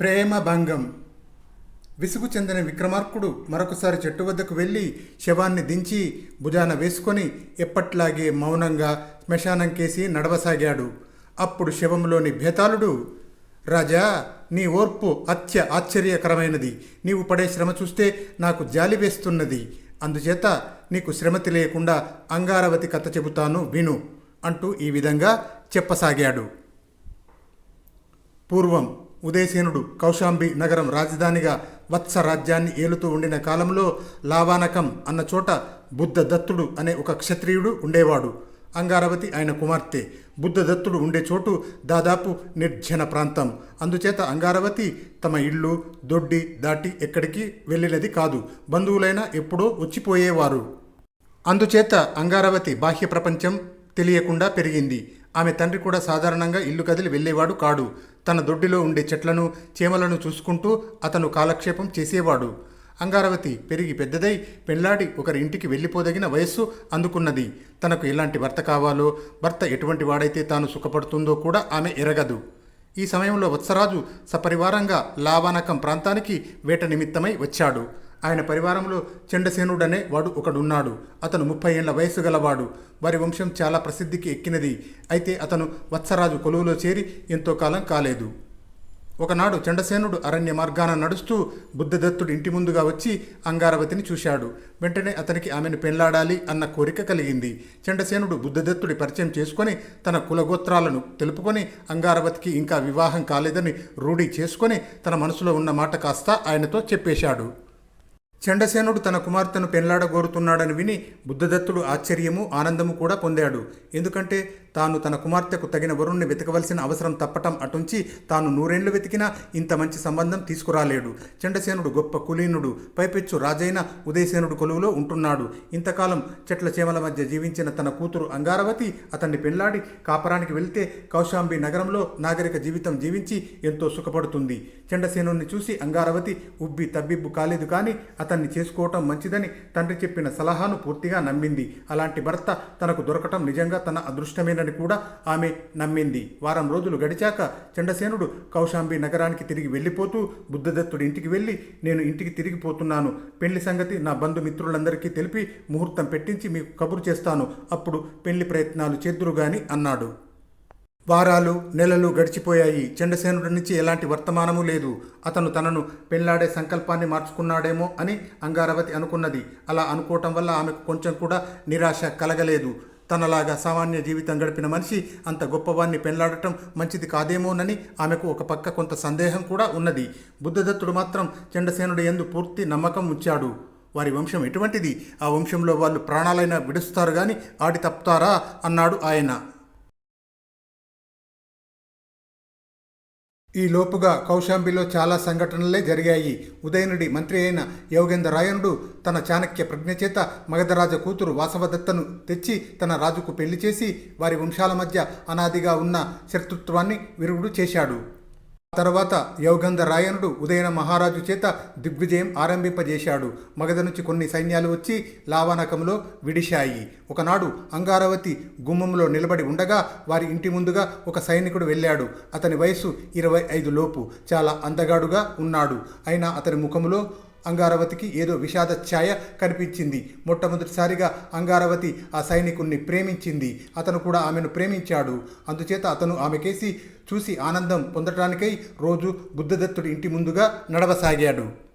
ప్రేమ భంగం. విసుగు చెందిన విక్రమార్కుడు మరొకసారి చెట్టు వద్దకు వెళ్ళి శవాన్ని దించి భుజాన వేసుకొని ఎప్పట్లాగే మౌనంగా శ్మశానం కేసి నడవసాగాడు. అప్పుడు శవంలోని భేతాళుడు రాజా నీ ఓర్పు అత్య ఆశ్చర్యకరమైనది. నీవు పడే శ్రమ చూస్తే నాకు జాలి వేస్తున్నది. అందుచేత నీకు శ్రమతి లేకుండా అంగారవతి కథ చెబుతాను విను అంటూ ఈ విధంగా చెప్పసాగాడు. పూర్వం ఉదయసేనుడు కౌశాంబి నగరం రాజధానిగా వత్స రాజ్యాన్ని ఏలుతూ ఉండిన కాలంలో లావానకం అన్న చోట బుద్ధదత్తుడు అనే ఒక క్షత్రియుడు ఉండేవాడు. అంగారవతి ఆయన కుమార్తె. బుద్ధదత్తుడు ఉండే చోటు దాదాపు నిర్జన ప్రాంతం. అందుచేత అంగారవతి తమ ఇల్లు దొడ్డి దాటి ఎక్కడికి వెళ్ళినది కాదు. బంధువులైనా ఎప్పుడో వచ్చిపోయేవారు. అందుచేత అంగారవతి బాహ్య ప్రపంచం తెలియకుండా పెరిగింది. ఆమె తండ్రి కూడా సాధారణంగా ఇల్లు కదిలి వెళ్ళేవాడు కాడు. తన దొడ్డిలో ఉండే చెట్లను చీమలను చూసుకుంటూ అతను కాలక్షేపం చేసేవాడు. అంగారవతి పెరిగి పెద్దదై పెళ్ళాడి ఒకరి ఇంటికి వెళ్ళిపోదగిన వయస్సు అందుకున్నది. తనకు ఎలాంటి భర్త కావాలో భర్త ఎటువంటి వాడైతే తాను సుఖపడుతుందో కూడా ఆమె ఎరగదు. ఈ సమయంలో వత్సరాజు సపరివారంగా లావానకం ప్రాంతానికి వేట నిమిత్తమై వచ్చాడు. ఆయన పరివారంలో చండసేనుడనే వాడు ఒకడున్నాడు. అతను ముప్పై ఏళ్ళ వయసు గలవాడు. వారి వంశం చాలా ప్రసిద్ధికి ఎక్కినది. అయితే అతను వత్సరాజు కొలువులో చేరి ఎంతో కాలం కాలేదు. ఒకనాడు చండసేనుడు అరణ్య మార్గాన నడుస్తూ బుద్ధదత్తుడు ఇంటి ముందుగా వచ్చి అంగారవతిని చూశాడు. వెంటనే అతనికి ఆమెను పెళ్ళాడాలి అన్న కోరిక కలిగింది. చండసేనుడు బుద్ధదత్తుడి పరిచయం చేసుకొని తన కులగోత్రాలను తెలుపుకొని అంగారవతికి ఇంకా వివాహం కాలేదని రూఢి చేసుకొని తన మనసులో ఉన్న మాట కాస్త ఆయనతో చెప్పేశాడు. చండసేనుడు తన కుమార్తెను పెళ్ళాడగోరుతున్నాడని విని బుద్ధదత్తుడు ఆశ్చర్యము ఆనందము కూడా పొందాడు. ఎందుకంటే తాను తన కుమార్తెకు తగిన వరుణ్ణి వెతకవలసిన అవసరం తప్పటం అటుంచి తాను నూరేళ్ళు వెతికినా ఇంత మంచి సంబంధం తీసుకురాలేడు. చండసేనుడు గొప్ప కులీనుడు పైపెచ్చు రాజైన ఉదయసేనుడు కొలువులో ఉంటున్నాడు. ఇంతకాలం చెట్ల చేమల మధ్య జీవించిన తన కూతురు అంగారవతి అతన్ని పెళ్ళాడి కాపరానికి వెళ్తే కౌశాంబి నగరంలో నాగరిక జీవితం జీవించి ఎంతో సుఖపడుతుంది. చండసేనుణ్ణి చూసి అంగారవతి ఉబ్బి తబ్బిబ్బు కాలేదు కానీ అతన్ని చేసుకోవటం మంచిదని తండ్రి చెప్పిన సలహాను పూర్తిగా నమ్మింది. అలాంటి భర్త తనకు దొరకటం నిజంగా తన అదృష్టమైన అదృష్టమేనని కూడా ఆమె నమ్మింది. వారం రోజులు గడిచాక చండసేనుడు కౌశాంబి నగరానికి తిరిగి వెళ్ళిపోతూ బుద్ధదత్తుడి ఇంటికి వెళ్ళి నేను ఇంటికి తిరిగిపోతున్నాను పెళ్ళి సంగతి నా బంధుమిత్రులందరికీ తెలిపి ముహూర్తం పెట్టించి మీకు కబురు చేస్తాను. అప్పుడు పెళ్ళి ప్రయత్నాలు చేద్దురుగాని అన్నాడు. వారాలు నెలలు గడిచిపోయాయి. చండసేనుడి నుంచి ఎలాంటి వర్తమానము లేదు. అతను తనను పెళ్ళాడే సంకల్పాన్ని మార్చుకున్నాడేమో అని అంగారవతి అనుకున్నది. అలా అనుకోవటం వల్ల ఆమెకు కొంచెం కూడా నిరాశ కలగలేదు. తనలాగా సామాన్య జీవితం గడిపిన మనిషి అంత గొప్పవాన్ని పెళ్ళాడటం మంచిది కాదేమోనని ఆమెకు ఒక పక్క కొంత సందేహం కూడా ఉన్నది. బుద్ధదత్తుడు మాత్రం చండసేనుడు ఎందు పూర్తి నమ్మకం ఉంచాడు. వారి వంశం ఎటువంటిది? ఆ వంశంలో వాళ్ళు ప్రాణాలైనా విడుస్తారు కానీ ఆడి తప్పుతారా? అన్నాడు ఆయన. ఈ లోపుగా కౌశాంబిలో చాలా సంఘటనలే జరిగాయి. ఉదయనుడి మంత్రి అయిన యోగేంద్ర రాయనుడు తన చాణక్య ప్రజ్ఞ చేత మగధరాజ కూతురు వాసవదత్తను తెచ్చి తన రాజుకు పెళ్ళి చేసి వారి వంశాల మధ్య అనాదిగా ఉన్న శత్రుత్వాన్ని విరుగుడు చేశాడు. తర్వాత యౌగంధ రాయనుడు ఉదయన మహారాజు చేత దిగ్విజయం ఆరంభింపజేశాడు. మగధ నుంచి కొన్ని సైన్యాలు వచ్చి లావానకంలో విడిశాయి. ఒకనాడు అంగారవతి గుమ్మంలో నిలబడి ఉండగా వారి ఇంటి ముందుగా ఒక సైనికుడు వెళ్ళాడు. అతని వయస్సు ఇరవై ఐదు లోపు. చాలా అందగాడుగా ఉన్నాడు. అయినా అతని ముఖములో అంగారవతికి ఏదో విషాద ఛాయ కనిపించింది. మొట్టమొదటిసారిగా అంగారవతి ఆ సైనికుణ్ణి ప్రేమించింది. అతను కూడా ఆమెను ప్రేమించాడు. అందుచేత అతను ఆమెకేసి చూసి ఆనందం పొందటానికై రోజు బుద్ధదత్తుడి ఇంటి ముందుగా నడవసాగాడు.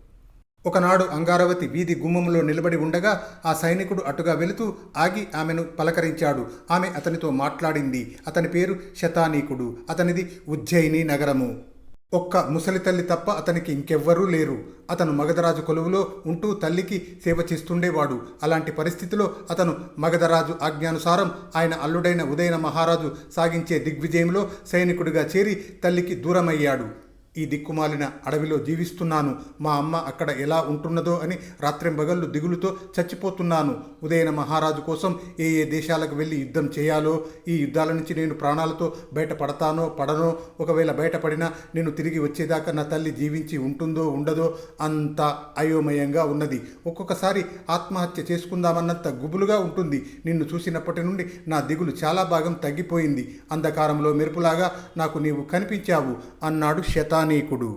ఒకనాడు అంగారవతి వీధి గుమ్మంలో నిలబడి ఉండగా ఆ సైనికుడు అటుగా వెళుతూ ఆగి ఆమెను పలకరించాడు. ఆమె అతనితో మాట్లాడింది. అతని పేరు శతానీకుడు. అతనిది ఉజ్జయిని నగరము. ఒక్క ముసలి తల్లి తప్ప అతనికి ఇంకెవ్వరూ లేరు. అతను మగధరాజు కొలువులో ఉంటూ తల్లికి సేవ చేస్తుండేవాడు. అలాంటి పరిస్థితిలో అతను మగధరాజు ఆజ్ఞానుసారం ఆయన అల్లుడైన ఉదయన మహారాజు సాగించే దిగ్విజయంలో సైనికుడిగా చేరి తల్లికి దూరమయ్యాడు. ఈ దిక్కుమాలిన అడవిలో జీవిస్తున్నాను. మా అమ్మ అక్కడ ఎలా ఉంటున్నదో అని రాత్రింబగళ్ళు దిగులుతో చచ్చిపోతున్నాను. ఉదయన మహారాజు కోసం ఏ ఏ దేశాలకు వెళ్ళి యుద్ధం చేయాలో ఈ యుద్ధాల నుంచి నేను ప్రాణాలతో బయటపడతానో పడనో ఒకవేళ బయటపడినా నేను తిరిగి వచ్చేదాకా నా తల్లి జీవించి ఉంటుందో ఉండదో అంత అయోమయంగా ఉన్నది. ఒక్కొక్కసారి ఆత్మహత్య చేసుకుందామన్నంత గుబులుగా ఉంటుంది. నిన్ను చూసినప్పటి నుండి నా దిగులు చాలా భాగం తగ్గిపోయింది. అంధకారంలో మెరుపులాగా నాకు నీవు కనిపించావు. అన్నాడు శతానీకుడు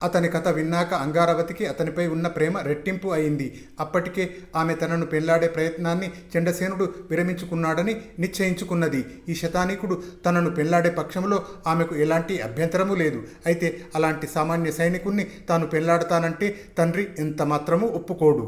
అతని కథ విన్నాక అంగారవతికి అతనిపై ఉన్న ప్రేమ రెట్టింపు అయింది. అప్పటికే ఆమె తనను పెళ్ళాడే ప్రయత్నాన్ని చండసేనుడు విరమించుకున్నాడని నిశ్చయించుకున్నది. ఈ శతానీకుడు తనను పెళ్ళాడే పక్షంలో ఆమెకు ఎలాంటి అభ్యంతరము లేదు. అయితే అలాంటి సామాన్య సైనికుణ్ణి తాను పెళ్ళాడతానంటే తండ్రి ఎంత మాత్రమూ ఒప్పుకోడు.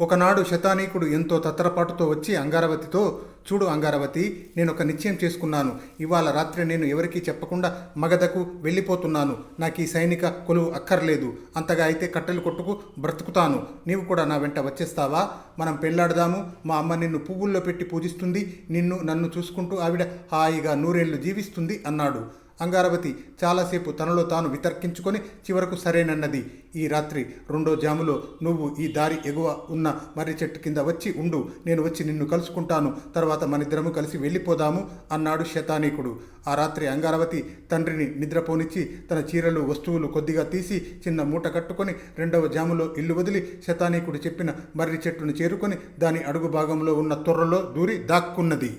ఒకనాడు శతానీకుడు ఎంతో తత్తరపాటుతో వచ్చి అంగారవతితో చూడు అంగారవతి నేను ఒక నిశ్చయం చేసుకున్నాను. ఇవాళ రాత్రి నేను ఎవరికీ చెప్పకుండా మగధకు వెళ్ళిపోతున్నాను. నాకు ఈ సైనిక కొలువు అక్కర్లేదు. అంతగా అయితే కట్టెలు కొట్టుకు బ్రతుకుతాను. నీవు కూడా నా వెంట వచ్చేస్తావా? మనం పెళ్ళాడదాము. మా అమ్మ నిన్ను పువ్వుల్లో పెట్టి పూజిస్తుంది. నిన్ను నన్ను చూసుకుంటూ ఆవిడ హాయిగా నూరేళ్ళు జీవిస్తుంది అన్నాడు. అంగారవతి చాలాసేపు తనలో తాను వితర్కించుకొని చివరకు సరేనన్నది. ఈ రాత్రి రెండో జాములో నువ్వు ఈ దారి ఎగువ ఉన్న మర్రి చెట్టు కింద వచ్చి ఉండు. నేను వచ్చి నిన్ను కలుసుకుంటాను. తర్వాత మనిద్దరము కలిసి వెళ్ళిపోదాము అన్నాడు శతానీకుడు. ఆ రాత్రి అంగారవతి తండ్రిని నిద్రపోనిచ్చి తన చీరలు వస్తువులు కొద్దిగా తీసి చిన్న మూట కట్టుకొని రెండవ జాములో ఇల్లు వదిలి శతానీకుడు చెప్పిన మర్రి చెట్టును చేరుకొని దాని అడుగు భాగంలో ఉన్న తొర్రలో దూరి దాక్కున్నది.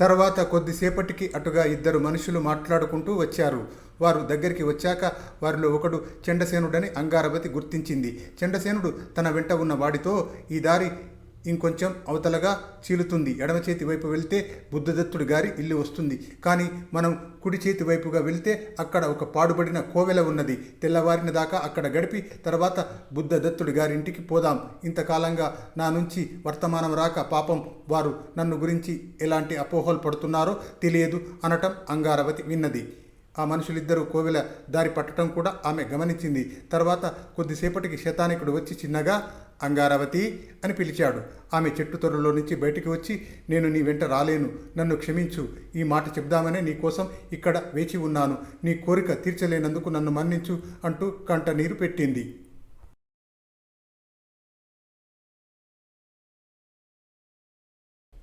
తర్వాత కొద్దిసేపటికి అటుగా ఇద్దరు మనుషులు మాట్లాడుకుంటూ వచ్చారు. వారు దగ్గరికి వచ్చాక వారిలో ఒకడు చండసేనుడని అంగారవతి గుర్తించింది. చండసేనుడు తన వెంట ఉన్న వాడితో ఈ దారి ఇంకొంచెం అవతలగా చీలుతుంది. ఎడమ చేతి వైపు వెళ్తే బుద్ధదత్తుడి గారి ఇల్లు వస్తుంది. కానీ మనం కుడి చేతి వైపుగా వెళ్తే అక్కడ ఒక పాడుబడిన కోవెల ఉన్నది. తెల్లవారిన దాకా అక్కడ గడిపి తర్వాత బుద్ధదత్తుడి గారి ఇంటికి పోదాం. ఇంతకాలంగా నా నుంచి వర్తమానం రాక పాపం వారు నన్ను గురించి ఎలాంటి అపోహలు పడుతున్నారో తెలియదు అనటం అంగారవతి విన్నది. ఆ మనుషులిద్దరూ కోవెల దారి పట్టడం కూడా ఆమె గమనించింది. తర్వాత కొద్దిసేపటికి శతానికుడు వచ్చి చిన్నగా అంగారవతి అని పిలిచాడు. ఆమె చెట్టు తొరలో నుంచి బయటికి వచ్చి నేను నీ వెంట రాలేను. నన్ను క్షమించు. ఈ మాట చెప్దామనే నీకోసం ఇక్కడ వేచి ఉన్నాను. నీ కోరిక తీర్చలేనందుకు నన్ను మన్నించు అంటూ కంట నీరు పెట్టింది.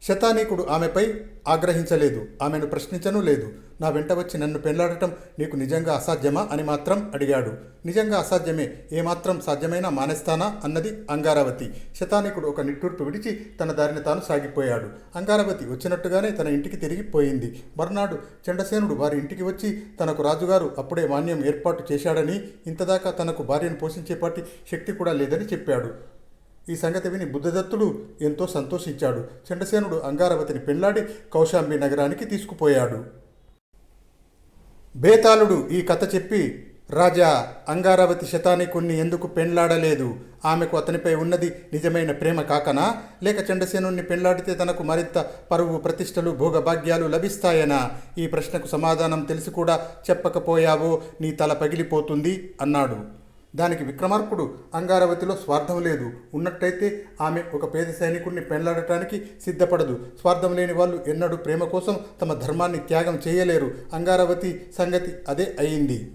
శతానీకుడు ఆమెపై ఆగ్రహించలేదు. ఆమెను ప్రశ్నించను లేదు. నా వెంట వచ్చి నన్ను పెళ్ళాడటం నీకు నిజంగా అసాధ్యమా అని మాత్రం అడిగాడు. నిజంగా అసాధ్యమే. ఏమాత్రం సాధ్యమైనా మానేస్తానా? అన్నది అంగారవతి. శతానీకుడు ఒక నిట్టూర్పు విడిచి తన దారిని తాను సాగిపోయాడు. అంగారవతి వచ్చినట్టుగానే తన ఇంటికి తిరిగిపోయింది మర్నాడు చండసేనుడు వారి ఇంటికి వచ్చి తనకు రాజుగారు అప్పుడే మాన్యం ఏర్పాటు చేశాడని ఇంతదాకా తనకు భార్యను పోషించేపాటి శక్తి కూడా లేదని చెప్పాడు. ఈ సంగతి విని బుద్ధదత్తుడు ఎంతో సంతోషించాడు. చండసేనుడు అంగారవతిని పెళ్ళాడి కౌశాంబి నగరానికి తీసుకుపోయాడు. బేతాళుడు ఈ కథ చెప్పి రాజా అంగారవతి శతానికుణ్ణి ఎందుకు పెండ్లాడలేదు ఆమెకు అతనిపై ఉన్నది నిజమైన ప్రేమ కాకనా? లేక చండసేనుణ్ణి పెండ్లాడితే తనకు మరింత పరువు ప్రతిష్టలు భోగభాగ్యాలు లభిస్తాయనా? ఈ ప్రశ్నకు సమాధానం తెలిసి కూడా చెప్పకపోయావో నీ తల పగిలిపోతుంది అన్నాడు. దానికి విక్రమార్కుడు అంగారవతిలో స్వార్థం లేదు. ఉన్నట్టయితే ఆమె ఒక పేద సైనికుడిని పెళ్ళాడటానికి సిద్ధపడదు. స్వార్థం లేని వాళ్ళు ఎన్నడూ ప్రేమ కోసం తమ ధర్మాన్ని త్యాగం చేయలేరు. అంగారవతి సంగతి అదే అయింది.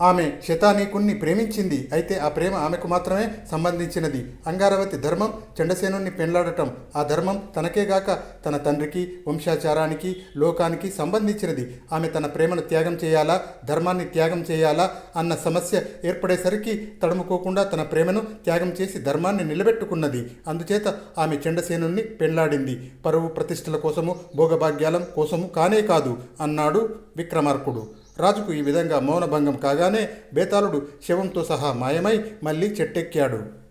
ఆమె శతానీకుణ్ణి ప్రేమించింది. అయితే ఆ ప్రేమ ఆమెకు మాత్రమే సంబంధించినది. అంగారవతి ధర్మం చండసేనుణ్ణి పెళ్ళాడటం ఆ ధర్మం తనకేగాక తన తండ్రికి వంశాచారానికి లోకానికి సంబంధించినది. ఆమె తన ప్రేమను త్యాగం చేయాలా? ధర్మాన్ని త్యాగం చేయాలా? అన్న సమస్య ఏర్పడేసరికి తడుముకోకుండా తన ప్రేమను త్యాగం చేసి ధర్మాన్ని నిలబెట్టుకున్నది. అందుచేత ఆమె చండసేనుణ్ణి పెళ్ళాడింది పరువు ప్రతిష్టల కోసము భోగభాగ్యాలం కోసము కానే కాదు అన్నాడు విక్రమార్కుడు. రాజుకు ఈ విధంగా మౌనభంగం కాగానే బేతాళుడు శవంతో సహా మాయమై మళ్ళీ చెట్టెక్కాడు.